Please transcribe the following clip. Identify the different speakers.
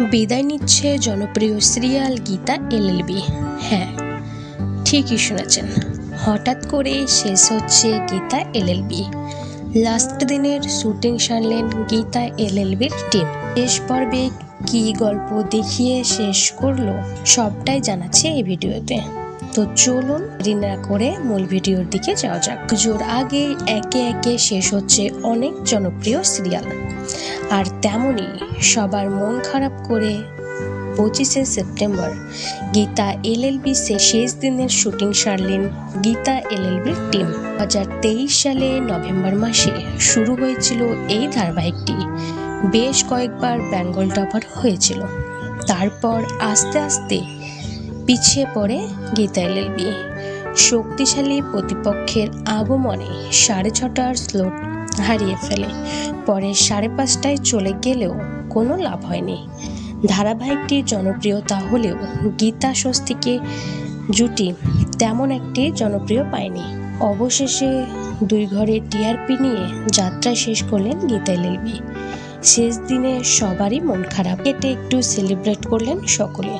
Speaker 1: বিদায় নিচ্ছে জনপ্রিয় সিরিয়াল গীতা এলএলবি। হ্যাঁ ঠিকই শুনেছেন। হঠাৎ করে শেষ হচ্ছে গীতা এলএলবি। লাস্ট দিনের শুটিং সারলেন গীতা এলএলবির টিম। শেষ পর্বে কী গল্প দেখিয়ে শেষ করল সবটাই জানাচ্ছে এই ভিডিওতে। তো চলুন রিনা করে মূল ভিডিওর দিকে যাওয়া যাক। পুজোর আগে একে একে শেষ হচ্ছে অনেক জনপ্রিয় সিরিয়াল। আর তেমনই সবার মন খারাপ করে পঁচিশে সেপ্টেম্বর গীতা এলএলবি শেষ দিনের শুটিং সারলেন গীতা এলএলবির টিম। তেইশ সালে নভেম্বর মাসে শুরু হয়েছিল এই ধারাবাহিকটি। বেশ কয়েকবার বেঙ্গল টপার হয়েছিল। তারপর আস্তে আস্তে পিছিয়ে পড়ে গীতা এলএলবি। শক্তিশালী প্রতিপক্ষের আগমনে সাড়ে ছটার স্লোট হারিয়ে ফেলে। পরে সাড়ে পাঁচটায় চলে গেলেও কোনো লাভ হয়নি। ধারাবাহিকটির জনপ্রিয়তা হলেও গীতা স্বস্তিকে জুটি তেমন একটি জনপ্রিয় পায়নি। অবশেষে দুই ঘরে টিআরপি নিয়ে যাত্রা শেষ করলেন গীতা এলএলবি শেষ দিনে সবারই মন খারাপ। এতে একটু সেলিব্রেট করলেন সকলে।